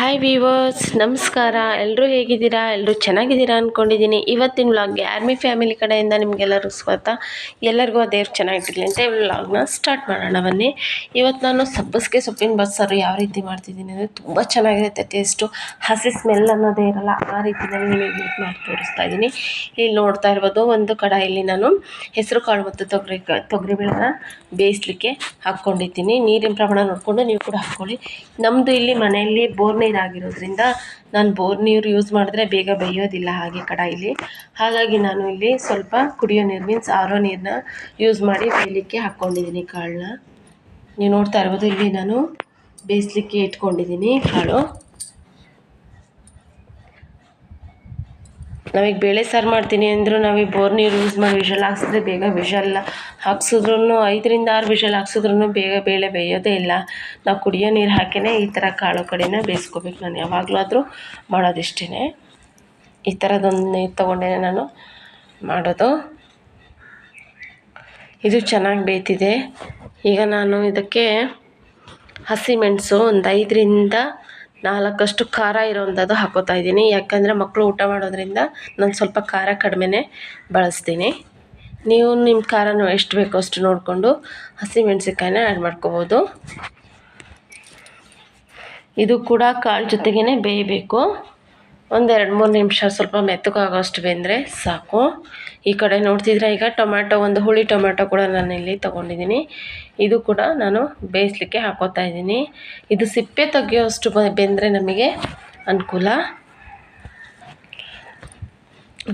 Hi viewers ನಮಸ್ಕಾರ. ಎಲ್ಲರೂ ಹೇಗಿದ್ದೀರಾ? ಎಲ್ಲರೂ ಚೆನ್ನಾಗಿದ್ದೀರಾ ಅಂದ್ಕೊಂಡಿದ್ದೀನಿ ಇವತ್ತಿನ ವ್ಲಾಗ್ಗೆ ಆರ್ಮಿ ಫ್ಯಾಮಿಲಿ ಕಡೆಯಿಂದ ನಿಮಗೆಲ್ಲರೂ ಸ್ವಾಗತ. ಎಲ್ಲರಿಗೂ ದೇವ್ರು ಚೆನ್ನಾಗಿರಲಿ ಅಂತ ವ್ಲಾಗ್ನ ಸ್ಟಾರ್ಟ್ ಮಾಡೋಣ. ಬನ್ನಿ. ಇವತ್ತು ನಾನು ಸಬ್ಬಸಿಗೆ ಸೊಪ್ಪಿನ ಬಸ್ಸಾರು ಯಾವ ರೀತಿ ಮಾಡ್ತಿದ್ದೀನಿ ಅಂದರೆ ತುಂಬ ಚೆನ್ನಾಗಿರುತ್ತೆ. ಟೇಸ್ಟು ಹಸಿ ಸ್ಮೆಲ್ ಅನ್ನೋದೇ ಇರಲ್ಲ. ಆ ರೀತಿಯಲ್ಲಿ ನಿಮಗೆ ಮಾಡಿ ತೋರಿಸ್ತಾ ಇದ್ದೀನಿ. ಇಲ್ಲಿ ನೋಡ್ತಾ ಇರ್ಬೋದು, ಒಂದು ಕಡಾಯಲ್ಲಿ ನಾನು ಹೆಸರು ಕಾಳು ಮತ್ತು ತೊಗರಿ ತೊಗರಿಬೇಳೆನ ಬೇಯಿಸ್ಲಿಕ್ಕೆ ಹಾಕ್ಕೊಂಡಿದ್ದೀನಿ. ನೀರಿನ ಪ್ರಮಾಣ ನೋಡಿಕೊಂಡು ನೀವು ಕೂಡ ಹಾಕ್ಕೊಳ್ಳಿ. ನಮ್ಮದು ಇಲ್ಲಿ ಮನೆಯಲ್ಲಿ ಬೋರ್ ನೀರು ಆಗಿರೋದ್ರಿಂದ ನಾನು ಬೋರ್ ನೀರು ಯೂಸ್ ಮಾಡಿದ್ರೆ ಬೇಗ ಬೇಯೋದಿಲ್ಲ ಹಾಗೆ ಕಡಾಯಿಲಿ. ಹಾಗಾಗಿ ನಾನು ಇಲ್ಲಿ ಸ್ವಲ್ಪ ಕುಡಿಯೋ ನೀರು ಮೀನ್ಸ್ ಆರೋ ನೀರನ್ನ ಯೂಸ್ ಮಾಡಿ ಬೇಯಲಿಕ್ಕೆ ಹಾಕ್ಕೊಂಡಿದ್ದೀನಿ ಕಾಳನ್ನ. ನೀವು ನೋಡ್ತಾ ಇರ್ಬೋದು, ಇಲ್ಲಿ ನಾನು ಬೇಯಿಸ್ಲಿಕ್ಕೆ ಇಟ್ಕೊಂಡಿದ್ದೀನಿ ಕಾಳು. ನಾವೀಗ ಬೇಳೆ ಸಾರು ಮಾಡ್ತೀನಿ ಅಂದರೂ ನಾವೀಗ ಬೋರ್ ನೀರು ಯೂಸ್ ಮಾಡಿ ವಿಶಲ್ ಹಾಕ್ಸಿದ್ರೆ ಬೇಗ ವಿಶಲ್ ಹಾಕ್ಸಿದ್ರು ಐದರಿಂದ ಆರು ವಿಶಲ್ ಹಾಕ್ಸಿದ್ರು ಬೇಗ ಬೇಳೆ ಬೇಯೋದೇ ಇಲ್ಲ. ನಾವು ಕುಡಿಯೋ ನೀರು ಹಾಕಿನೇ ಈ ಥರ ಕಾಳು ಕಡೆನ ಬೇಯಿಸ್ಕೋಬೇಕು ನಾನು ಯಾವಾಗಲೂ ಆದರೂ ಮಾಡೋದಿಷ್ಟೇ ಈ ಥರದೊಂದು ನೀರು ತೊಗೊಂಡೇ ನಾನು ಮಾಡೋದು. ಇದು ಚೆನ್ನಾಗಿ ಬೇಯ್ತಿದೆ. ಈಗ ನಾನು ಇದಕ್ಕೆ ಹಸಿಮೆಣಸು ಒಂದು ಐದರಿಂದ ನಾಲ್ಕಷ್ಟು ಖಾರ ಇರೋವಂಥದ್ದು ಹಾಕೋತಾ ಇದ್ದೀನಿ. ಯಾಕಂದರೆ ಮಕ್ಕಳು ಊಟ ಮಾಡೋದ್ರಿಂದ ನಾನು ಸ್ವಲ್ಪ ಖಾರ ಕಡಿಮೆನೇ ಬಳಸ್ತೀನಿ. ನೀವು ನಿಮ್ಮ ಖಾರನೂ ಎಷ್ಟು ಬೇಕೋ ಅಷ್ಟು ನೋಡಿಕೊಂಡು ಹಸಿಮೆಣ್ಸಿನ್ಕಾಯಿನ ಆ್ಯಡ್ ಮಾಡ್ಕೋಬೋದು. ಇದು ಕೂಡ ಕಾಳು ಜೊತೆಗೇ ಬೇಯಬೇಕು. ಒಂದು ಎರಡು ಮೂರು ನಿಮಿಷ ಸ್ವಲ್ಪ ಮೆತ್ತಗಾಗೋಷ್ಟು ಬೆಂದರೆ ಸಾಕು. ಈ ಕಡೆ ನೋಡ್ತಿದ್ರೆ ಈಗ ಟೊಮ್ಯಾಟೊ, ಒಂದು ಹುಳಿ ಟೊಮ್ಯಾಟೊ ಕೂಡ ನಾನು ಇಲ್ಲಿ ತೊಗೊಂಡಿದ್ದೀನಿ. ಇದು ಕೂಡ ನಾನು ಬೇಯಿಸ್ಲಿಕ್ಕೆ ಹಾಕೋತಾ ಇದ್ದೀನಿ. ಇದು ಸಿಪ್ಪೆ ತೆಗೆಯೋಷ್ಟು ಬೆಂದರೆ ನಮಗೆ ಅನುಕೂಲ.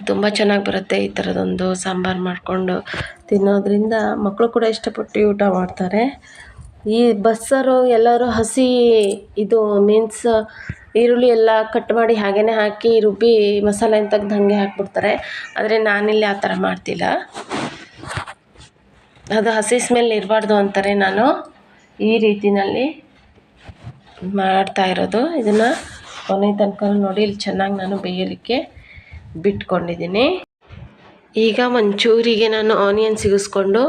ತುಂಬ ಚೆನ್ನಾಗಿ ಬರುತ್ತೆ ಈ ಥರದೊಂದು ಸಾಂಬಾರು ಮಾಡಿಕೊಂಡು ತಿನ್ನೋದ್ರಿಂದ. ಮಕ್ಕಳು ಕೂಡ ಇಷ್ಟಪಟ್ಟು ಊಟ ಮಾಡ್ತಾರೆ. ಈ ಬಸ್ಸಾರು ಎಲ್ಲರೂ ಹಸಿ ಇದು ಮೀನ್ಸ್ ಈರುಳ್ಳಿ ಎಲ್ಲ ಕಟ್ ಮಾಡಿ ಹಾಗೇ ಹಾಕಿ ರುಬ್ಬಿ ಮಸಾಲೆ ತೆಗ್ದು ಹಾಗೆ ಹಾಕ್ಬಿಡ್ತಾರೆ. ಆದರೆ ನಾನಿಲ್ಲಿ ಆ ಥರ ಮಾಡ್ತಿಲ್ಲ. ಅದು ಹಸಿ ಸ್ಮೆಲ್ ಇರಬಾರ್ದು ಅಂತಾರೆ ನಾನು. ಈ ರೀತಿಯಲ್ಲಿ ಮಾಡ್ತಾ ಇರೋದು. ಇದನ್ನು ಕೊನೆ ತನಕ ನೋಡಿ, ಇಲ್ಲಿ ಚೆನ್ನಾಗಿ ನಾನು ಬೇಯಲಿಕ್ಕೆ ಬಿಟ್ಕೊಂಡಿದ್ದೀನಿ. ಈಗ ಒಂಚೂರಿಗೆ ನಾನು ಆನಿಯನ್ ಸಿಗಿಸ್ಕೊಂಡು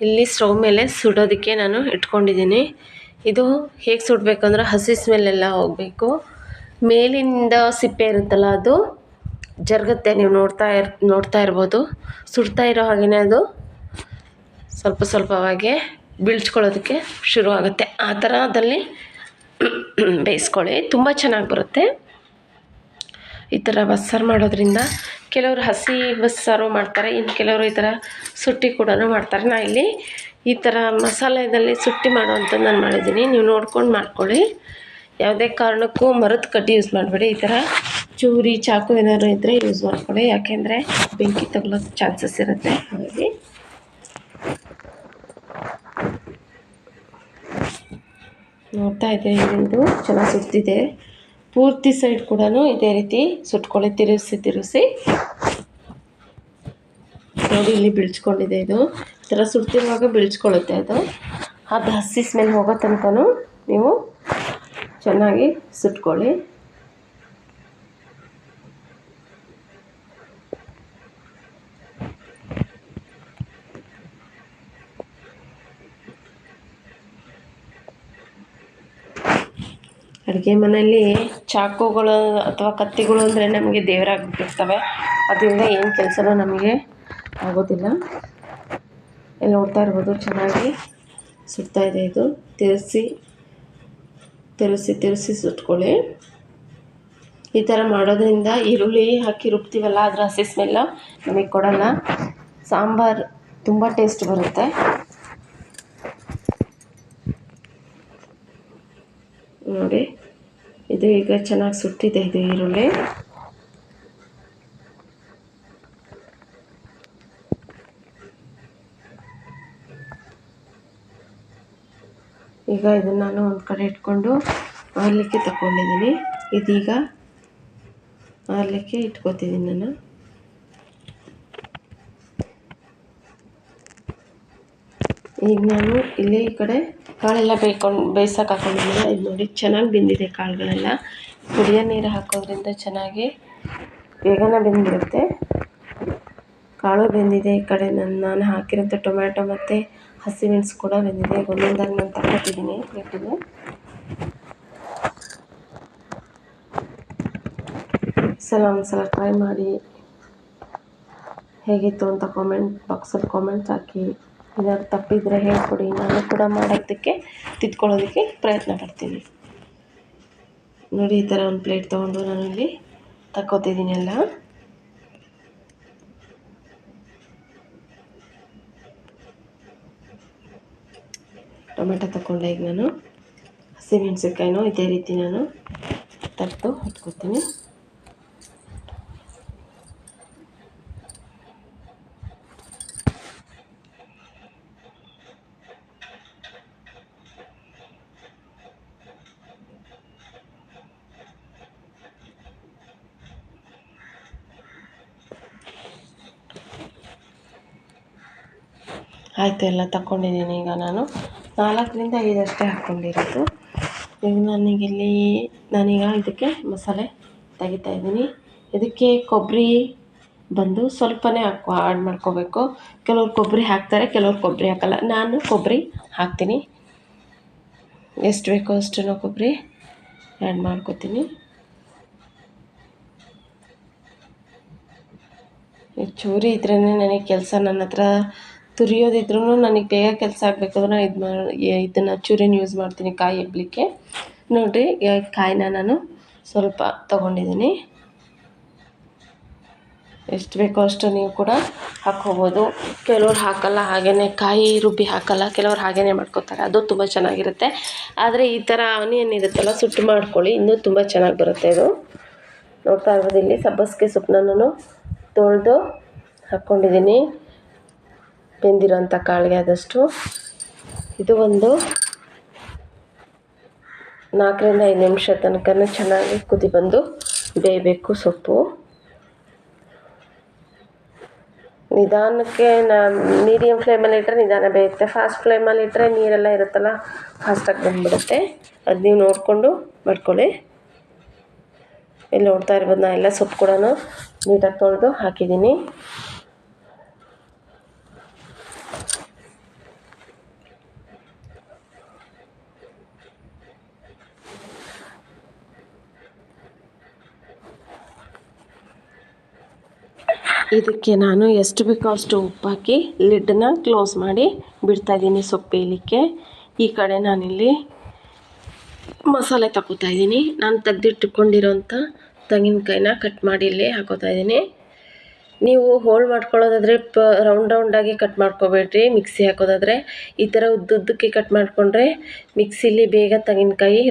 ಇಲ್ಲಿ ಸ್ಟವ್ ಮೇಲೆ ಸುಡೋದಕ್ಕೆ ನಾನು ಇಟ್ಕೊಂಡಿದ್ದೀನಿ. ಇದು ಹೇಗೆ ಸುಡಬೇಕಂದ್ರೆ ಹಸಿ ಸ್ಮೆಲ್ಲೆಲ್ಲ ಹೋಗಬೇಕು. ಮೇಲಿಂದ ಸಿಪ್ಪೆ ಇರುತ್ತಲ್ಲ ಅದು, ಜರುಗುತ್ತೆ ನೀವು ನೋಡ್ತಾ ಇರ್, ನೋಡ್ತಾ ಇರ್ಬೋದು. ಸುಡ್ತಾ ಇರೋ ಹಾಗೆಯೇ ಅದು ಸ್ವಲ್ಪ ಸ್ವಲ್ಪವಾಗಿ ಬೀಳ್ಸ್ಕೊಳ್ಳೋದಕ್ಕೆ ಶುರು ಆಗುತ್ತೆ ಆ ಥರದಲ್ಲಿ ಬೇಯಿಸ್ಕೊಳ್ಳಿ. ತುಂಬ ಚೆನ್ನಾಗಿ ಬರುತ್ತೆ. ಈ ಥರ ಬಸ್ಸಾರು ಮಾಡೋದ್ರಿಂದ ಕೆಲವರು ಹಸಿ ಬಸ್ಸಾರು ಮಾಡ್ತಾರೆ ಇನ್ನು ಕೆಲವರು ಈ ಥರ ಸುಟ್ಟಿ ಕೂಡ ಮಾಡ್ತಾರೆ. ನಾ ಇಲ್ಲಿ ಈ ಥರ ಮಸಾಲೆದಲ್ಲಿ ಸುಟ್ಟಿ ಮಾಡೋವಂಥದ್ದು ನಾನು ಮಾಡಿದ್ದೀನಿ. ನೀವು ನೋಡ್ಕೊಂಡು ಮಾಡ್ಕೊಳ್ಳಿ. ಯಾವುದೇ ಕಾರಣಕ್ಕೂ ಮರದ ಕಡ್ಡಿ ಯೂಸ್ ಮಾಡಬೇಡಿ. ಈ ಥರ ಚೂರಿ, ಚಾಕು ಏನಾದರೂ ಇದ್ದರೆ ಯೂಸ್ ಮಾಡ್ಕೊಳ್ಳಿ. ಯಾಕೆಂದರೆ ಬೆಂಕಿ ತಗೊಳ್ಳೋ ಚಾನ್ಸಸ್ ಇರುತ್ತೆ ಹಾಗಾಗಿ. ನೋಡ್ತಾ ಇದ್ದೀರಿ ಇದು ಚೆನ್ನಾಗಿ ಸುತ್ತಿದೆ. ಪೂರ್ತಿ ಸೈಡ್ ಕೂಡ ಇದೇ ರೀತಿ ಸುಟ್ಕೊಳ್ಳಿ, ತಿರುಗಿಸಿ ತಿರುಗಿಸಿ. ನೋಡಿ, ಇಲ್ಲಿ ಬೀಳ್ಸ್ಕೊಂಡಿದೆ ಇದು. ಈ ಥರ ಸುಡ್ತಿರುವಾಗ ಬೀಳ್ಸ್ಕೊಳ್ಳುತ್ತೆ ಅದು. ಅದು ಹಸಿ ಸ್ಮೆಲ್ ಹೋಗೋ ತನಕ ನೀವು ಚೆನ್ನಾಗಿ ಸುಟ್ಕೊಳ್ಳಿ. ಅಡುಗೆ ಮನೆಯಲ್ಲಿ ಚಾಕುಗಳು ಅಥವಾ ಕತ್ತಿಗಳು ಅಂದರೆ ನಮಗೆ ದೇವರಾಗ್ಬಿಟ್ಟಿರ್ತವೆ. ಅದರಿಂದ ಏನು ಕೆಲಸನೂ ನಮಗೆ ಆಗೋದಿಲ್ಲ. ಇಲ್ಲಿ ನೋಡ್ತಾ ಇರ್ಬೋದು ಚೆನ್ನಾಗಿ ಸುಡ್ತಾ ಇದೆ ಇದು. ತಿರ್ಸಿ, ತಿರುಸಿ ತಿರುಸಿ ಸುಟ್ಕೊಳ್ಳಿ. ಈ ಥರ ಮಾಡೋದ್ರಿಂದ ಈರುಳ್ಳಿ ಹಾಕಿ ರುಬ್ತೀವಲ್ಲ, ಅದರ ಹಸಿ ಸ್ಮೆಲ್ಲ ನಮಗೆ ಕೊಡೋಲ್ಲ. ಸಾಂಬಾರು ತುಂಬ ಟೇಸ್ಟ್ ಬರುತ್ತೆ. ನೋಡಿ. ಇದು ಈಗ ಚೆನ್ನಾಗಿ ಸುಟ್ಟಿದೆ ಇದು ಈರುಳ್ಳಿ. ಈಗ ಇದನ್ನು ನಾನು ಒಂದು ಕಡೆ ಇಟ್ಕೊಂಡು ಆರ್ಲಿಕ್ಕೆ ತಗೊಂಡಿದ್ದೀನಿ ಇದೀಗ ಆರ್ಲಿಕ್ಕೆ ಇಟ್ಕೋತಿದ್ದೀನಿ ನಾನು. ಈಗ ನಾನು ಇಲ್ಲೇ ಈ ಕಡೆ ಕಾಳೆಲ್ಲ ಬೇಯ್ಕೊಂಡು ಬೇಯ್ಸೋಕೆ ಹಾಕೊಂಡಿದ್ದೀನಿ ಇದು ನೋಡಿ, ಚೆನ್ನಾಗಿ ಬೆಂದಿದೆ ಕಾಳುಗಳೆಲ್ಲ. ಕುಡಿಯೋ ನೀರು ಹಾಕೋದ್ರಿಂದ ಚೆನ್ನಾಗಿ ಬೇಗನೆ ಬೆಂದಿರುತ್ತೆ ಕಾಳು ಬೆಂದಿದೆ ಈ ಕಡೆ. ನನ್ನ ನಾನು ಹಾಕಿರೋಂಥ ಟೊಮ್ಯಾಟೊ ಮತ್ತು ಹಸಿಮೆಣಸು ಕೂಡ ಬೆಂದಿದೆ. ಒಂದೊಂದಾಗಿ ನಾನು ತಗೊತಿದ್ದೀನಿ ಪ್ಲೇಟಿಗೆ ಸಲ ಒಂದ್ಸಲ ಟ್ರೈ ಮಾಡಿ. ಹೇಗಿತ್ತು ಅಂತ ಕಾಮೆಂಟ್ ಬಾಕ್ಸಲ್ಲಿ ಕಾಮೆಂಟ್ ಹಾಕಿ. ಏನಾದ್ರು ತಪ್ಪಿದರೆ ಹೇಳ್ಕೊಡಿ, ನಾನು ಕೂಡ ಮಾಡೋದಕ್ಕೆ ತಿದ್ಕೊಳ್ಳೋದಕ್ಕೆ ಪ್ರಯತ್ನ ಪಡ್ತೀನಿ. ನೋಡಿ, ಈ ಥರ ಒಂದು ಪ್ಲೇಟ್ ತೊಗೊಂಡು ಇಲ್ಲಿ ತಕ್ಕೋತಿದ್ದೀನಿ ಎಲ್ಲ. ಟೊಮೆಟೊ ತಗೊಂಡೆ ಈಗ ನಾನು. ಹಸಿಮೆಣ್ಸಿನ್ಕಾಯಿನೂ ಇದೇ ರೀತಿ ನಾನು ತಟ್ಟು ಇಟ್ಕೊತೀನಿ ಆಯಿತು, ಎಲ್ಲ ತಗೊಂಡಿದ್ದೀನಿ ಈಗ ನಾನು ನಾಲ್ಕರಿಂದ ಐದಷ್ಟೇ ಹಾಕ್ಕೊಂಡಿರೋದು. ಈಗ ನನಗಿಲ್ಲಿ ನಾನೀಗ ಇದಕ್ಕೆ ಮಸಾಲೆ ತೆಗಿತಾ ಇದ್ದೀನಿ. ಇದಕ್ಕೆ ಕೊಬ್ಬರಿ ಬಂದು ಸ್ವಲ್ಪನೇ ಹಾಕೋ ಆ್ಯಡ್ ಮಾಡ್ಕೋಬೇಕು. ಕೆಲವ್ರು ಕೊಬ್ಬರಿ ಹಾಕ್ತಾರೆ, ಕೆಲವ್ರು ಕೊಬ್ಬರಿ ಹಾಕಲ್ಲ. ನಾನು ಕೊಬ್ಬರಿ ಹಾಕ್ತೀನಿ. ಎಷ್ಟು ಬೇಕೋ ಅಷ್ಟು ಕೊಬ್ಬರಿ ಆ್ಯಡ್ ಮಾಡ್ಕೋತೀನಿ. ಚೂರಿ ಇದ್ರೇ ನನಗೆ ಕೆಲಸ ನನ್ನ ಹತ್ರ ತುರಿಯೋದಿದ್ರೂ ನನಗೆ ಬೇಗ ಕೆಲಸ ಆಗಬೇಕಾದ್ರೆ ಇದು ಮಾಡಿ ಇದನ್ನು ಚೂರಿನ ಯೂಸ್ ಮಾಡ್ತೀನಿ ಕಾಯಿ ಹೆಬ್ಲಿಕ್ಕೆ ನೋಡಿರಿ ಕಾಯಿನ ನಾನು ಸ್ವಲ್ಪ ತೊಗೊಂಡಿದ್ದೀನಿ ಎಷ್ಟು ಬೇಕೋ ಅಷ್ಟು ನೀವು ಕೂಡ ಹಾಕ್ಕೋಬೋದು. ಕೆಲವ್ರು ಹಾಕಲ್ಲ ಹಾಗೇ ಕಾಯಿ ರುಬ್ಬಿ ಹಾಕಲ್ಲ, ಕೆಲವ್ರು ಹಾಗೆಯೇ ಮಾಡ್ಕೋತಾರೆ. ಅದು ತುಂಬ ಚೆನ್ನಾಗಿರುತ್ತೆ. ಆದರೆ ಈ ಥರ ಆನಿಯನ್ ಇರುತ್ತಲ್ಲ, ಸುಟ್ಟು ಮಾಡ್ಕೊಳ್ಳಿ. ಇನ್ನೂ ತುಂಬ ಚೆನ್ನಾಗಿ ಬರುತ್ತೆ ಇದು. ನೋಡ್ತಾ ಇರ್ಬೋದು ಇಲ್ಲಿ, ಸಬ್ಬಸಿಗೆ ಸೊಪ್ಪನ್ನ ನಾನು ತೊಳೆದು ಹಾಕ್ಕೊಂಡಿದ್ದೀನಿ ಬೆಂದಿರೋಂಥ ಕಾಳಿಗೆ ಆದಷ್ಟು ಇದು ಒಂದು ನಾಲ್ಕರಿಂದ ಐದು ನಿಮಿಷ ತನಕ ಚೆನ್ನಾಗಿ ಕುದಿ ಬಂದು ಬೇಯಬೇಕು ಸೊಪ್ಪು. ನಿಧಾನಕ್ಕೆ ನಾ ಮೀಡಿಯಮ್ ಫ್ಲೇಮಲ್ಲಿ ಇಟ್ಟರೆ ನಿಧಾನ ಬೇಯುತ್ತೆ. ಫಾಸ್ಟ್ ಫ್ಲೇಮಲ್ಲಿ ಇಟ್ಟರೆ ನೀರೆಲ್ಲ ಇರುತ್ತಲ್ಲ ಫಾಸ್ಟಾಗಿ ಬಂದುಬಿಡುತ್ತೆ. ಅದು ನೀವು ನೋಡಿಕೊಂಡು ಮಾಡ್ಕೊಳ್ಳಿ. ಇಲ್ಲಿ ನೋಡ್ತಾ ಇರ್ಬೋದು ನಾನು ಎಲ್ಲ ಸೊಪ್ಪು ಕೂಡ ನೀಟಾಗಿ ತೊಳೆದು ಹಾಕಿದ್ದೀನಿ. ಇದಕ್ಕೆ ನಾನು ಎಷ್ಟು ಬೇಕೋ ಅಷ್ಟು ಉಪ್ಪು ಹಾಕಿ ಲಿಡ್ಡನ್ನ ಕ್ಲೋಸ್ ಮಾಡಿ ಬಿಡ್ತಾ ಇದ್ದೀನಿ ಸೊಪ್ಪು ಬೇಯಲಿಕ್ಕೆ ಈ ಕಡೆ ನಾನಿಲ್ಲಿ ಮಸಾಲೆ ತಗೋತಾ ಇದ್ದೀನಿ. ನಾನು ತೆಗೆದಿಟ್ಟುಕೊಂಡಿರೋಂಥ ತೆಂಗಿನಕಾಯಿನ ಕಟ್ ಮಾಡಿ ಇಲ್ಲಿ ಹಾಕೋತಾ ಇದ್ದೀನಿ. ನೀವು ಹೋಲ್ ಮಾಡ್ಕೊಳ್ಳೋದಾದರೆ ಪ ರೌಂಡ್ ರೌಂಡಾಗಿ ಕಟ್ ಮಾಡ್ಕೋಬೇಡ್ರಿ ಮಿಕ್ಸಿ ಹಾಕೋದಾದರೆ. ಈ ಥರ ಉದ್ದುದ್ದಕ್ಕೆ ಕಟ್ ಮಾಡಿಕೊಂಡ್ರೆ ಮಿಕ್ಸಿಲಿ ಬೇಗ ತೆಂಗಿನಕಾಯಿ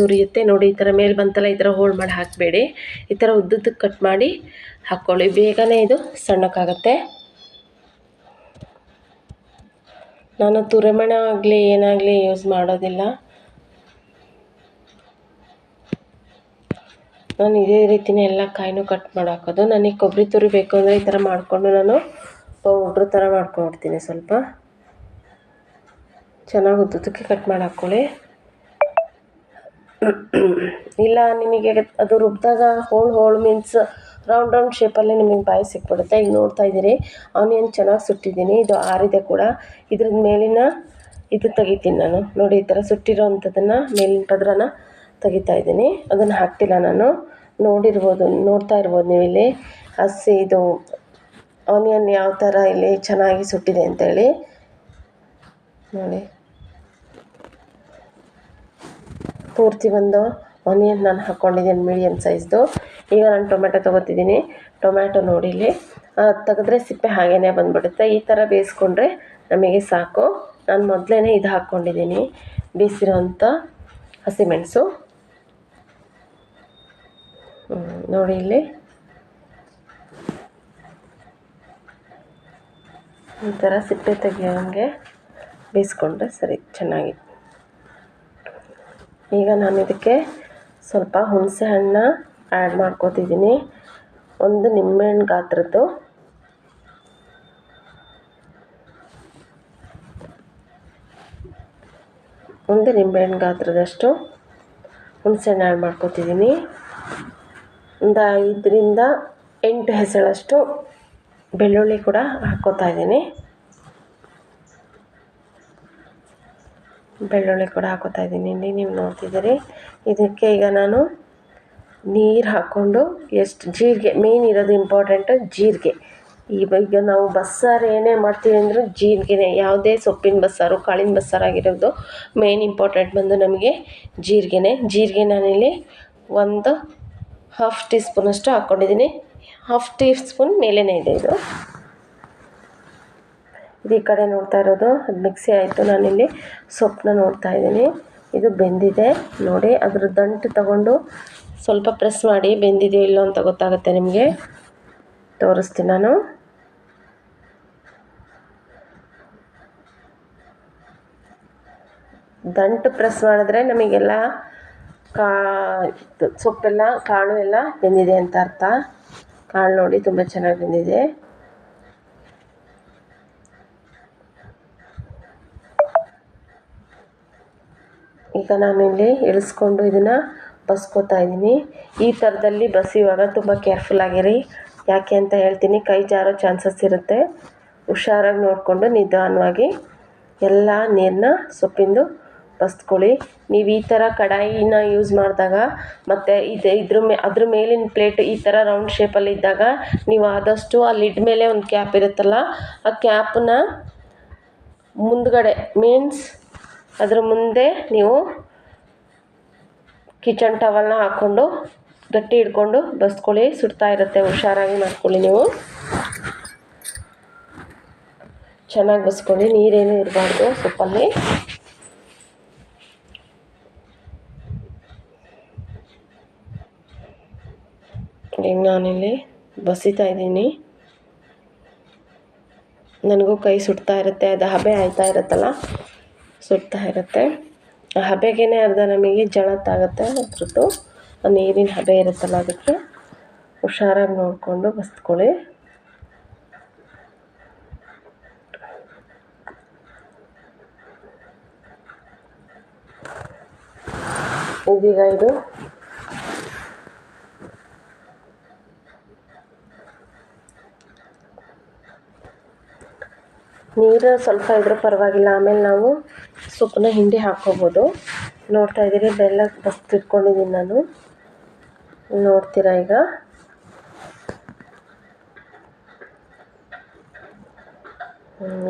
ನುರಿಯುತ್ತೆ. ನೋಡಿ, ಈ ಥರ ಮೇಲೆ ಬಂತಲ್ಲ, ಈ ಥರ ಹೋಲ್ ಮಾಡಿ ಹಾಕಬೇಡಿ. ಈ ಥರ ಉದ್ದುದ್ದಕ್ಕೆ ಕಟ್ ಮಾಡಿ ಹಾಕ್ಕೊಳ್ಳಿ. ಬೇಗನೆ ಇದು ಸಣ್ಣಕ್ಕಾಗತ್ತೆ. ನಾನು ತುರಿಮೆಣ ಆಗಲಿ ಏನಾಗಲಿ ಯೂಸ್ ಮಾಡೋದಿಲ್ಲ. ನಾನು ಇದೇ ರೀತಿನೇ ಎಲ್ಲ ಕಾಯಿನೂ ಕಟ್ ಮಾಡಿ ಹಾಕೋದು ನನಗೆ ಕೊಬ್ಬರಿ ತುರಿ ಬೇಕು ಅಂದರೆ ಈ ಥರ ಮಾಡಿಕೊಂಡು ನಾನು ಪೌಡ್ರ್ ಥರ ಮಾಡ್ಕೊಂಡ್ಬಿಡ್ತೀನಿ ಸ್ವಲ್ಪ. ಚೆನ್ನಾಗಿ ಉದ್ದುದಕ್ಕೆ ಕಟ್ ಮಾಡಿ ಹಾಕ್ಕೊಳ್ಳಿ ಇಲ್ಲ, ನಿಮಗೆ ಅದು ರುಬ್ಬಿದಾಗ ಹೋಳು ಹೋಳು ಮೀನ್ಸ್ ರೌಂಡ್ ರೌಂಡ್ ಶೇಪಲ್ಲೇ ನಿಮಗೆ ಬಾಯಿ ಸಿಕ್ಬಿಡುತ್ತೆ. ಈಗ ನೋಡ್ತಾ ಇದ್ದೀರಿ ಆನಿಯನ್ ಚೆನ್ನಾಗಿ ಸುಟ್ಟಿದ್ದೀನಿ. ಇದು ಆರಿದೆ ಕೂಡ. ಇದ್ರದ್ದು ಮೇಲಿನ ಇದು ತೆಗಿತೀನಿ ನಾನು. ನೋಡಿ, ಈ ಥರ ಸುಟ್ಟಿರೋ ಅಂಥದ್ದನ್ನು ಮೇಲಿನ ಪದರನ ತೆಗಿತಾ ಇದ್ದೀನಿ. ಅದನ್ನು ಹಾಕ್ತಿಲ್ಲ ನಾನು. ನೋಡಿರ್ಬೋದು, ನೋಡ್ತಾ ಇರ್ಬೋದು ನೀವು ಇಲ್ಲಿ ಹಸಿ ಇದು ಆನಿಯನ್ ಯಾವ ಥರ ಇಲ್ಲಿ ಚೆನ್ನಾಗಿ ಸುಟ್ಟಿದೆ ಅಂತೇಳಿ. ನೋಡಿ. ಪೂರ್ತಿ ಬಂದು ಆನಿಯನ್ ನಾನು ಹಾಕ್ಕೊಂಡಿದ್ದೀನಿ ಮೀಡಿಯಮ್ ಸೈಜ್ದು ಈಗ ನಾನು ಟೊಮೆಟೊ ತೊಗೋತಿದ್ದೀನಿ. ಟೊಮ್ಯಾಟೊ ನೋಡಿ ಇಲ್ಲಿ. ತೆಗೆದ್ರೆ ಸಿಪ್ಪೆ ಹಾಗೇ ಬಂದುಬಿಡುತ್ತೆ. ಈ ಥರ ಬೇಯಿಸ್ಕೊಂಡ್ರೆ ನಮಗೆ ಸಾಕು. ನಾನು ಮೊದಲೇ ಇದು ಹಾಕ್ಕೊಂಡಿದ್ದೀನಿ ಬೇಯಿಸಿರೋಂಥ ಹಸಿಮೆಣಸು ನೋಡಿ ಇಲ್ಲಿ. ಈ ಥರ ಸಿಪ್ಪೆ ತೆಗಿಯೋಂಗೆ ಬೇಯಿಸ್ಕೊಂಡ್ರೆ ಸರಿ, ಚೆನ್ನಾಗಿ. ಈಗ ನಾನು ಇದಕ್ಕೆ ಸ್ವಲ್ಪ ಹುಣಸೆ ಹಣ್ಣ ಆ್ಯಡ್ ಮಾಡ್ಕೋತಿದ್ದೀನಿ. ಒಂದು ನಿಂಬೆಹಣ್ಣು ಗಾತ್ರದ್ದು. ಒಂದು ನಿಂಬೆಹಣ್ಣು ಗಾತ್ರದಷ್ಟು ಹುಣಸೆಹಣ್ಣು ಆ್ಯಡ್ ಮಾಡ್ಕೋತಿದ್ದೀನಿ. ಒಂದು ಐದರಿಂದ ಎಂಟು ಹೆಸಳಷ್ಟು ಬೆಳ್ಳುಳ್ಳಿ ಕೂಡ ಹಾಕ್ಕೋತಾ ಇದ್ದೀನಿ. ಬೆಳ್ಳುಳ್ಳಿ ಕೂಡ ಹಾಕೋತಾ ಇದ್ದೀನಿ. ಇಲ್ಲಿ ನೀವು ನೋಡ್ತಿದ್ದೀರಿ. ಇದಕ್ಕೆ ಈಗ ನಾನು ನೀರು ಹಾಕ್ಕೊಂಡು ಎಷ್ಟು ಜೀರಿಗೆ ಮೇಯ್ನ್ ಇರೋದು ಇಂಪಾರ್ಟೆಂಟು ಜೀರಿಗೆ. ಈಗ ನಾವು ಬಸ್ಸಾರು ಏನೇ ಮಾಡ್ತೀವಿ ಅಂದರೂ ಜೀರಿಗೆನೇ, ಯಾವುದೇ ಸೊಪ್ಪಿನ ಬಸ್ಸಾರು, ಕಾಳಿನ ಬಸ್ಸಾರು ಆಗಿರೋದು ಮೇಯ್ನ್ ಇಂಪಾರ್ಟೆಂಟ್ ಬಂದು ನಮಗೆ ಜೀರಿಗೆನೇ. ಜೀರಿಗೆ ನಾನಿಲ್ಲಿ ಒಂದು ಹಾಫ್ ಟೀ ಸ್ಪೂನಷ್ಟು ಹಾಕ್ಕೊಂಡಿದ್ದೀನಿ ಹಾಫ್ ಟೀ ಸ್ಪೂನ್ ಮೇಲೇ ಇದೆ ಇದು. ಇದು ಈ ಕಡೆ ನೋಡ್ತಾ ಇರೋದು, ಅದು ಮಿಕ್ಸಿ ಆಯಿತು. ನಾನಿಲ್ಲಿ ಸೊಪ್ಪನ್ನ ನೋಡ್ತಾ ಇದ್ದೀನಿ. ಇದು ಬೆಂದಿದೆ, ನೋಡಿ. ಅದ್ರ ದಂಟು ತಗೊಂಡು ಸ್ವಲ್ಪ ಪ್ರೆಸ್ ಮಾಡಿ, ಬೆಂದಿದೆಯೋ ಇಲ್ಲೋ ಅಂತ ಗೊತ್ತಾಗುತ್ತೆ ನಿಮಗೆ. ತೋರಿಸ್ತೀನಿ ನಾನು. ದಂಟು ಪ್ರೆಸ್ ಮಾಡಿದ್ರೆ ನಮಗೆಲ್ಲ ಕಾ ಸೊಪ್ಪೆಲ್ಲ, ಕಾಳು ಎಲ್ಲ ಬೆಂದಿದೆ ಅಂತ ಅರ್ಥ. ಕಾಳು ನೋಡಿ ತುಂಬ ಚೆನ್ನಾಗಿ ಬೆಂದಿದೆ. ಈಗ ನಾನಿಲ್ಲಿ ಇಳಿಸ್ಕೊಂಡು ಇದನ್ನು ಬಸ್ಕೋತಾ ಇದ್ದೀನಿ. ಈ ಥರದಲ್ಲಿ ಬಸಿಯುವಾಗ ತುಂಬ ಕೇರ್ಫುಲ್ ಆಗಿರಿ. ಯಾಕೆ ಅಂತ ಹೇಳ್ತೀನಿ, ಕೈ ಜಾರೋ ಚಾನ್ಸಸ್ ಇರುತ್ತೆ. ಹುಷಾರಾಗಿ ನೋಡಿಕೊಂಡು ನಿಧಾನವಾಗಿ ಎಲ್ಲ ನೀರನ್ನ ಸೊಪ್ಪಿಂದು ಬಸ್ಕೊಳ್ಳಿ ನೀವು ಈ ಥರ ಕಡಾಯಿನ ಯೂಸ್ ಮಾಡಿದಾಗ ಮತ್ತು ಇದು ಇದ್ರ ಮೇ, ಅದ್ರ ಮೇಲಿನ ಪ್ಲೇಟ್ ಈ ಥರ ರೌಂಡ್ ಶೇಪಲ್ಲಿ ಇದ್ದಾಗ ನೀವು ಆದಷ್ಟು ಆ ಲಿಡ್ ಮೇಲೆ ಒಂದು ಕ್ಯಾಪ್ ಇರುತ್ತಲ್ಲ, ಆ ಕ್ಯಾಪನ್ನ ಮುಂದ್ಗಡೆ ಮೀನ್ಸ್ ಅದ್ರ ಮುಂದೆ ನೀವು ಕಿಚನ್ ಟವಲ್ನ ಹಾಕ್ಕೊಂಡು ಗಟ್ಟಿ ಹಿಡ್ಕೊಂಡು ಬಸ್ಕೊಳ್ಳಿ. ಸುಡ್ತಾ ಇರುತ್ತೆ, ಹುಷಾರಾಗಿ ಮಾಡ್ಕೊಳ್ಳಿ ನೀವು. ಚೆನ್ನಾಗಿ ಬಸ್ಕೊಳ್ಳಿ. ನೀರೇನು ಇರಬಾರ್ದು ಸೊಪ್ಪಲ್ಲಿ ಈಗ ನಾನಿಲ್ಲಿ ಬಸಿತಾ ಇದ್ದೀನಿ. ನನಗೂ ಕೈ ಸುಡ್ತಾ ಇರುತ್ತೆ, ಅದು ಹಬೆ ಆಯ್ತಾ ಇರುತ್ತಲ್ಲ? ಸುಡ್ತಾ ಇರುತ್ತೆ. ಆ ಹಬೆಗೇ ಅರ್ಧ ನಮಗೆ ಜಳತ್ತಾಗುತ್ತೆ ಅದ್ರದ್ದು. ಆ ನೀರಿನ ಹಬೆ ಇರುತ್ತಲ್ಲ ಅದಕ್ಕೆ ಹುಷಾರಾಗಿ ನೋಡಿಕೊಂಡು ಬಸ್ಕೊಳ್ಳಿ. ಇದೀಗ ಇದು ನೀರು ಸ್ವಲ್ಪ ಇದ್ರೂ ಪರವಾಗಿಲ್ಲ. ಆಮೇಲೆ ನಾವು ಸೊಪ್ಪನ್ನ ಹಿಂಡಿ ಹಾಕ್ಕೋಬೋದು. ನೋಡ್ತಾ ಇದ್ದೀರಿ, ಬೆಲ್ಲ ಬಸ್ತಿಟ್ಕೊಂಡಿದ್ದೀನಿ ನಾನು. ನೋಡ್ತೀರಾ ಈಗ?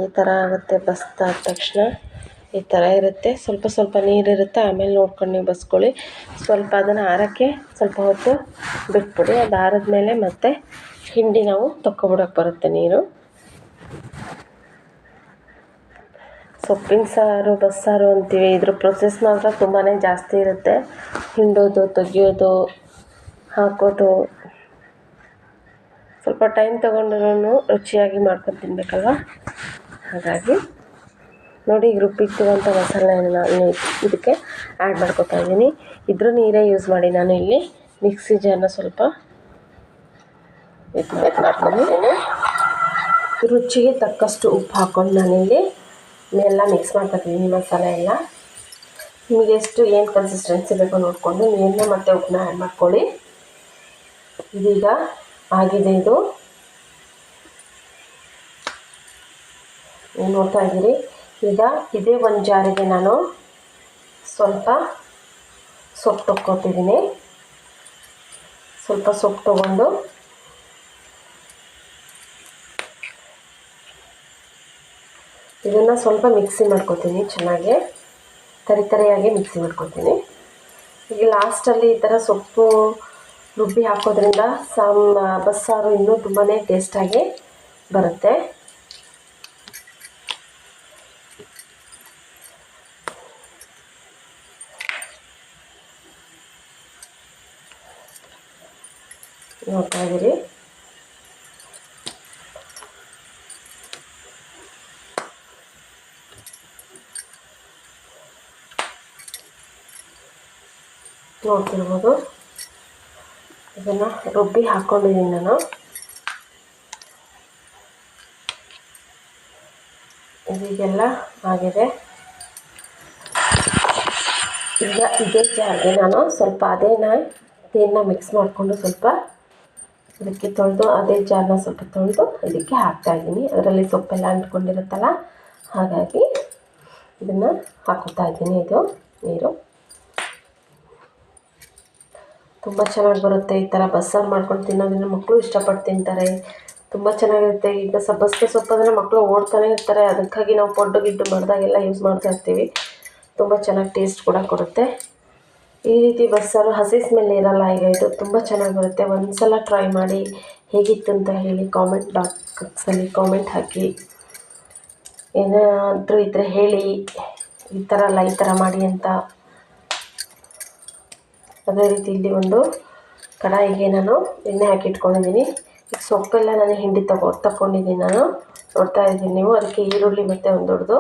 ಈ ಥರ ಆಗುತ್ತೆ ಬಸ್ತಾದ ತಕ್ಷಣ. ಈ ಥರ ಇರುತ್ತೆ. ಸ್ವಲ್ಪ ಸ್ವಲ್ಪ ನೀರಿರುತ್ತೆ. ಆಮೇಲೆ ನೋಡ್ಕೊಂಡು ನೀವು ಬಸ್ಕೊಳ್ಳಿ. ಸ್ವಲ್ಪ ಅದನ್ನು ಆರೋಕ್ಕೆ ಸ್ವಲ್ಪ ಹೊತ್ತು ಬಿಟ್ಬಿಡಿ. ಅದು ಮೇಲೆ ಮತ್ತೆ ಹಿಂಡಿ ನಾವು ತಕ್ಕೊಬಿಡೋಕೆ ಬರುತ್ತೆ ನೀರು. ಸೊಪ್ಪಿನ ಸಾರು, ಬಸ್ಸಾರು ಅಂತೀವಿ. ಇದ್ರ ಪ್ರೊಸೆಸ್ ಮಾತ್ರ ತುಂಬಾ ಜಾಸ್ತಿ ಇರುತ್ತೆ. ಹಿಂಡೋದು, ತೆಗಿಯೋದು, ಹಾಕೋದು. ಸ್ವಲ್ಪ ಟೈಮ್ ತೊಗೊಂಡ್ರೂ ರುಚಿಯಾಗಿ ಮಾಡ್ಕೊಂಡು ತಿನ್ನಬೇಕಲ್ವ ಹಾಗಾಗಿ ನೋಡಿ ಈಗ ರುಬ್ಬಿಟ್ಟಿರುವಂಥ ಮಸಾಲೆಯನ್ನು ನಾನು ಇದಕ್ಕೆ ಆ್ಯಡ್ ಮಾಡ್ಕೊತಾ ಇದ್ದೀನಿ. ಇದ್ರ ನೀರೇ ಯೂಸ್ ಮಾಡಿ ನಾನು ಇಲ್ಲಿ ಮಿಕ್ಸಿ ಜಾರ್ನ ಸ್ವಲ್ಪ ಇದು ಮಾಡ್ಕೊಂಡಿದ್ದೀನಿ ರುಚಿಗೆ ತಕ್ಕಷ್ಟು ಉಪ್ಪು ಹಾಕ್ಕೊಂಡು ನಾನಿಲ್ಲಿ ಎಲ್ಲ ಮಿಕ್ಸ್ ಮಾಡ್ಕೊತೀನಿ ಮಸಾಲೆ ಎಲ್ಲ. ನಿಮಗೆ ಎಷ್ಟು, ಏನು ಕನ್ಸಿಸ್ಟೆನ್ಸಿ ಬೇಕೋ ನೋಡಿಕೊಂಡು ನೀರನ್ನ ಮತ್ತೆ ಉಪ್ಪನ್ನ ಆ್ಯಡ್ ಮಾಡ್ಕೊಳ್ಳಿ. ಇದೀಗ ಆಗಿದೆ ಇದು. ನೋಡ್ತಾ ಇದ್ದೀರಿ. ಈಗ ಇದೇ ಒಂದು ಜಾರಿಗೆ ನಾನು ಸ್ವಲ್ಪ ಸೊಪ್ಪು ತೊಗೊತಿದ್ದೀನಿ ಸ್ವಲ್ಪ ಸೊಪ್ಪು ತೊಗೊಂಡು ಇದನ್ನು ಸ್ವಲ್ಪ ಮಿಕ್ಸಿ ಮಾಡ್ಕೊತೀನಿ, ಚೆನ್ನಾಗಿ ತರಿ ತರಿಯಾಗಿ ಮಿಕ್ಸಿ ಮಾಡ್ಕೊತೀನಿ. ಈಗ ಲಾಸ್ಟಲ್ಲಿ ಈ ಥರ ಸೊಪ್ಪು ರುಬ್ಬಿ ಹಾಕೋದ್ರಿಂದ ಸಾಮ್ ಬಸ್ಸಾರು ಇನ್ನೂ ತುಂಬಾ ಟೇಸ್ಟಾಗಿ ಬರುತ್ತೆ ನೋಡ್ತಾ ಇದ್ದೀರಿ ನೋಡ್ತಿರ್ಬೋದು. ಇದನ್ನು ರುಬ್ಬಿ ಹಾಕ್ಕೊಂಡಿದ್ದೀನಿ ನಾನು. ಇದೀಗೆಲ್ಲ ಆಗಿದೆ. ಈಗ ಇದೇ ಜಾರಿಗೆ ನಾನು ಸ್ವಲ್ಪ ಅದೇನ ತೇನ ಮಿಕ್ಸ್ ಮಾಡಿಕೊಂಡು ಸ್ವಲ್ಪ ಇದಕ್ಕೆ ತೊಳೆದು, ಅದೇ ಜಾರನ್ನ ಸ್ವಲ್ಪ ತೊಳೆದು ಇದಕ್ಕೆ ಹಾಕ್ತಾ ಇದ್ದೀನಿ. ಅದರಲ್ಲಿ ಸೊಪ್ಪೆಲ್ಲ ಅಂಟ್ಕೊಂಡಿರುತ್ತಲ್ಲ, ಹಾಗಾಗಿ ಇದನ್ನು ಹಾಕೋತಾ ಇದ್ದೀನಿ ಇದು ನೀರು. ತುಂಬ ಚೆನ್ನಾಗಿ ಬರುತ್ತೆ ಈ ಥರ ಬಸ್ಸಾರು ಮಾಡ್ಕೊಂಡು ತಿನ್ನೋದ್ರಿಂದ ಮಕ್ಕಳು ಇಷ್ಟಪಟ್ಟು ತಿಂತಾರೆ. ತುಂಬ ಚೆನ್ನಾಗಿರುತ್ತೆ. ಈಗ ಸಬ್ಬಸಿಗೆ ಸೊಪ್ಪು ಅಂದರೆ ಮಕ್ಕಳು ಓಡ್ತಾನೆ ಇರ್ತಾರೆ. ಅದಕ್ಕಾಗಿ ನಾವು ಪೊಡ್ಡು ಗಿಡ್ಡು ಮಾಡಿದಾಗೆಲ್ಲ ಯೂಸ್ ಮಾಡ್ತಾ ಇರ್ತೀವಿ. ತುಂಬ ಚೆನ್ನಾಗಿ ಟೇಸ್ಟ್ ಕೂಡ ಕೊಡುತ್ತೆ. ಈ ರೀತಿ ಬಸ್ಸಾರು ಹಸಿ ಸ್ಮೆಲ್ ಇರಲ್ಲ. ಈಗ ಇದು ತುಂಬ ಚೆನ್ನಾಗಿ ಬರುತ್ತೆ. ಒಂದು ಸಲ ಟ್ರೈ ಮಾಡಿ ಹೇಗಿತ್ತು ಅಂತ ಹೇಳಿ ಕಾಮೆಂಟ್ ಬಾಕ್ಸಲ್ಲಿ ಕಾಮೆಂಟ್ ಹಾಕಿ. ಏನಾದರೂ ಇದ್ದರೆ ಹೇಳಿ. ಈ ಥರ ಅಲ್ಲ ಈ ಥರ ಮಾಡಿ ಅಂತ. ಅದೇ ರೀತಿ ಇಲ್ಲಿ ಒಂದು ಕಡಾಯಿಗೆ ನಾನು ಎಣ್ಣೆ ಹಾಕಿ ಇಟ್ಕೊಂಡಿದ್ದೀನಿ ಈಗ ಸೊಪ್ಪೆಲ್ಲ ನಾನು ಹಿಂಡಿ ತಗೋ ತಗೊಂಡಿದ್ದೀನಿ ನಾನು. ನೋಡ್ತಾ ಇದ್ದೀನಿ ನೀವು. ಅದಕ್ಕೆ ಈರುಳ್ಳಿ ಮತ್ತು ಒಂದು ದೊಡ್ಡದು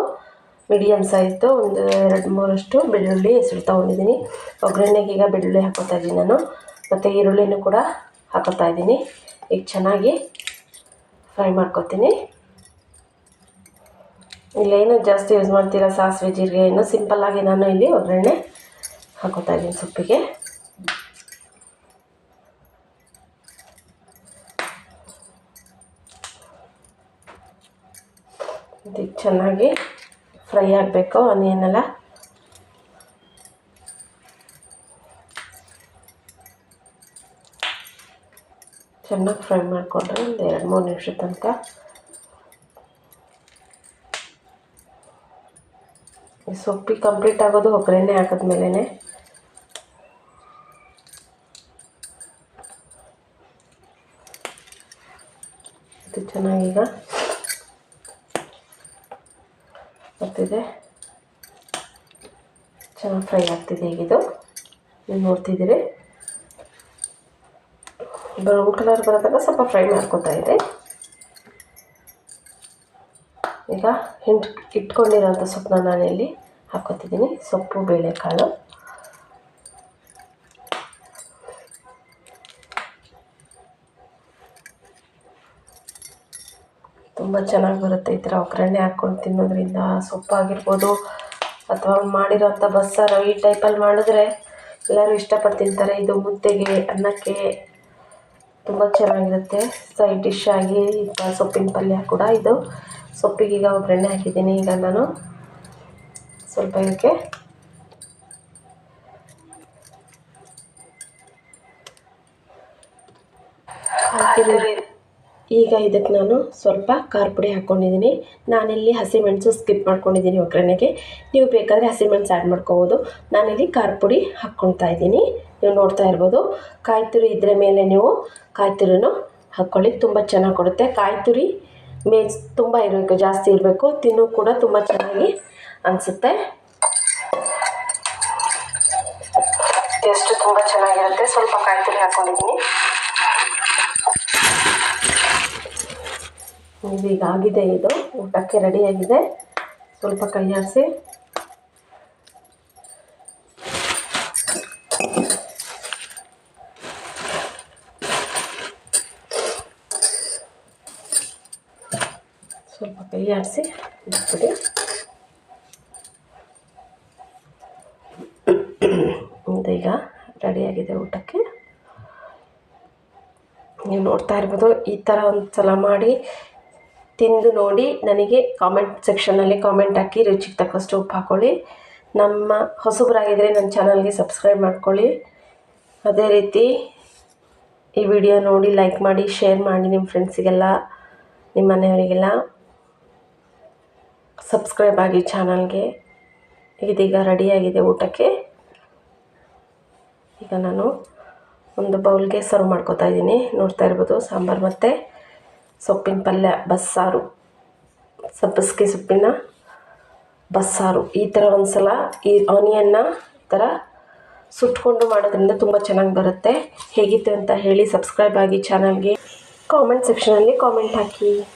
ಮೀಡಿಯಮ್ ಸೈಜ್ದು ಒಂದು ಎರಡು ಮೂರಷ್ಟು ಬೆಳ್ಳುಳ್ಳಿ ಹೆಸರು ತೊಗೊಂಡಿದ್ದೀನಿ. ಒಗ್ಗರಣೆಗೆ ಈಗ ಬೆಳ್ಳುಳ್ಳಿ ಹಾಕೋತಾ ಇದ್ದೀನಿ ನಾನು. ಮತ್ತು ಈರುಳ್ಳಿನೂ ಕೂಡ ಹಾಕೋತಾ ಇದ್ದೀನಿ. ಈಗ ಚೆನ್ನಾಗಿ ಫ್ರೈ ಮಾಡ್ಕೊತೀನಿ. ಇಲ್ಲೇನು ಜಾಸ್ತಿ ಯೂಸ್ ಮಾಡ್ತೀರಾ ಸಾಸಿವೆ, ಜೀರಿಗೆ, ಏನು? ಸಿಂಪಲ್ಲಾಗಿ ನಾನು ಇಲ್ಲಿ ಒಗ್ಗರಣೆ ಹಾಕೋತಾ ಇದ್ದೀನಿ ಸೊಪ್ಪಿಗೆ ಇದಕ್ಕೆ ಚೆನ್ನಾಗಿ ಫ್ರೈ ಆಗಬೇಕು ಆನಿಯನ್ನೆಲ್ಲ ಚೆನ್ನಾಗಿ ಫ್ರೈ ಮಾಡಿಕೊಂಡ್ರೆ ಒಂದು ಎರಡು ಮೂರು ನಿಮಿಷ ತನಕ ಸೊಪ್ಪಿ ಕಂಪ್ಲೀಟ್ ಆಗೋದು ಒಗ್ಗರಣೆ ಹಾಕಿದ್ಮೇಲೆ ಇದು ಚೆನ್ನಾಗೀಗ ಬರ್ತಿದೆ ಚೆನ್ನಾಗಿ ಫ್ರೈ ಆಗ್ತಿದೆ ಈಗಿದು ನೀವು ನೋಡ್ತಿದ್ದೀರಿ. ಬ್ರೌನ್ ಕಲರ್ ಬರೋದಾಗ ಸ್ವಲ್ಪ ಫ್ರೈ ಮಾಡ್ಕೊತಾ ಇದೆ ಈಗ ಹಿಂಟ್ ಇಟ್ಕೊಂಡಿರೋಂಥ ಸೊಪ್ಪನ್ನ ನಾನೆಲ್ಲಿ ಹಾಕ್ಕೊತಿದ್ದೀನಿ. ಸೊಪ್ಪು, ಬೇಳೆಕಾಳು. ತುಂಬ ಚೆನ್ನಾಗಿ ಬರುತ್ತೆ ಈ ಥರ ಒಗ್ಗರಣೆ ಹಾಕ್ಕೊಂಡು ತಿನ್ನೋದ್ರಿಂದ. ಸೊಪ್ಪಾಗಿರ್ಬೋದು ಅಥವಾ ಮಾಡಿರೋಂಥ ಬಸ್ಸಾರು ಈ ಟೈಪಲ್ಲಿ ಮಾಡಿದ್ರೆ ಎಲ್ಲರೂ ಇಷ್ಟಪಟ್ಟು ತಿಂತಾರೆ ಇದು ಮುದ್ದೆಗೆ, ಅನ್ನಕ್ಕೆ ತುಂಬ ಚೆನ್ನಾಗಿರುತ್ತೆ. ಸೈಡ್ ಡಿಶ್ ಆಗಿ ಸೊಪ್ಪಿನ ಪಲ್ಯ ಕೂಡ ಇದು. ಸೊಪ್ಪಿಗೆ ಈಗ ಒಗ್ಗರಣೆ ಹಾಕಿದ್ದೀನಿ. ಈಗ ನಾನು ಸ್ವಲ್ಪ ಇದಕ್ಕೆ ಹಾಕಿದ್ದೀನಿ ಈಗ ಇದಕ್ಕೆ ನಾನು ಸ್ವಲ್ಪ ಖಾರ ಪುಡಿ ಹಾಕ್ಕೊಂಡಿದ್ದೀನಿ ನಾನಿಲ್ಲಿ ಹಸಿಮೆಣಸು ಸ್ಕಿಪ್ ಮಾಡ್ಕೊಂಡಿದ್ದೀನಿ ಒಗ್ಗರಣೆಗೆ. ನೀವು ಬೇಕಾದರೆ ಹಸಿಮೆಣಸು ಆ್ಯಡ್ ಮಾಡ್ಕೋಬೋದು. ನಾನಿಲ್ಲಿ ಖಾರ ಪುಡಿ ಹಾಕ್ಕೊಳ್ತಾ ಇದ್ದೀನಿ. ನೀವು ನೋಡ್ತಾ ಇರ್ಬೋದು. ಕಾಯಿ ತುರಿ ಇದ್ರ ಮೇಲೆ ನೀವು ಕಾಯಿ ತುರಿನೂ ಹಾಕ್ಕೊಳ್ಳಿ ತುಂಬ ಚೆನ್ನಾಗಿ ಕೊಡುತ್ತೆ. ಕಾಯಿ ತುರಿ ಮೇಜ್ ತುಂಬ ಇರಬೇಕು, ಜಾಸ್ತಿ ಇರಬೇಕು. ತಿನ್ನು ಕೂಡ ತುಂಬ ಚೆನ್ನಾಗಿ ಅನಿಸುತ್ತೆ. ಟೇಸ್ಟು ತುಂಬ ಚೆನ್ನಾಗಿರುತ್ತೆ. ಸ್ವಲ್ಪ ಕಾಯಿ ತುರಿ ಹಾಕ್ಕೊಂಡಿದ್ದೀನಿ ಇದೀಗ ಆಗಿದೆ ಇದು. ಊಟಕ್ಕೆ ರೆಡಿಯಾಗಿದೆ ಸ್ವಲ್ಪ ಕೈ ಸ್ವಲ್ಪ ಕೈ ಇಟ್ಬಿಡಿ. ಈಗ ರೆಡಿಯಾಗಿದೆ ಊಟಕ್ಕೆ. ನೀವು ನೋಡ್ತಾ ಇರ್ಬೋದು ಈ ಥರ ಒಂದು ಸಲ ಮಾಡಿ ತಿಂದು ನೋಡಿ ನನಗೆ ಕಾಮೆಂಟ್ ಸೆಕ್ಷನಲ್ಲಿ ಕಾಮೆಂಟ್ ಹಾಕಿ ರುಚಿಗೆ ತಕ್ಕಷ್ಟು ಉಪ್ಪು ಹಾಕ್ಕೊಳ್ಳಿ ನಮ್ಮ ಹೊಸಬರಾಗಿದ್ದರೆ ನನ್ನ ಚಾನಲ್ಗೆ ಸಬ್ಸ್ಕ್ರೈಬ್ ಮಾಡ್ಕೊಳ್ಳಿ. ಅದೇ ರೀತಿ ಈ ವಿಡಿಯೋ ನೋಡಿ ಲೈಕ್ ಮಾಡಿ ಶೇರ್ ಮಾಡಿ ನಿಮ್ಮ ಫ್ರೆಂಡ್ಸಿಗೆಲ್ಲ ನಿಮ್ಮ ಮನೆಯವರಿಗೆಲ್ಲ. ಸಬ್ಸ್ಕ್ರೈಬ್ ಆಗಿ ಚಾನಲ್ಗೆ ಇದೀಗ ರೆಡಿಯಾಗಿದೆ ಊಟಕ್ಕೆ. ಈಗ ನಾನು ಒಂದು ಬೌಲ್ಗೆ ಸರ್ವ್ ಮಾಡ್ಕೋತಾ ಇದ್ದೀನಿ. ನೋಡ್ತಾ ಇರ್ಬೋದು ಸಾಂಬಾರು ಮತ್ತು. ಸೊಪ್ಪಿನ ಪಲ್ಯ, ಬಸ್ಸಾರು. ಸಬ್ಬಸ್ಗೆ ಸೊಪ್ಪಿನ ಬಸ್ಸಾರು. ಈ ಥರ ಒಂದು ಸಲ ಈ ಆನಿಯನ್ನ ಥರ ಸುಟ್ಕೊಂಡು ಮಾಡೋದ್ರಿಂದ ತುಂಬ ಚೆನ್ನಾಗಿ ಬರುತ್ತೆ. ಹೇಗಿತ್ತು ಅಂತ ಹೇಳಿ ಸಬ್ಸ್ಕ್ರೈಬ್ ಆಗಿ ಚಾನಲ್ಗೆ ಕಾಮೆಂಟ್ ಸೆಕ್ಷನಲ್ಲಿ ಕಾಮೆಂಟ್ ಹಾಕಿ.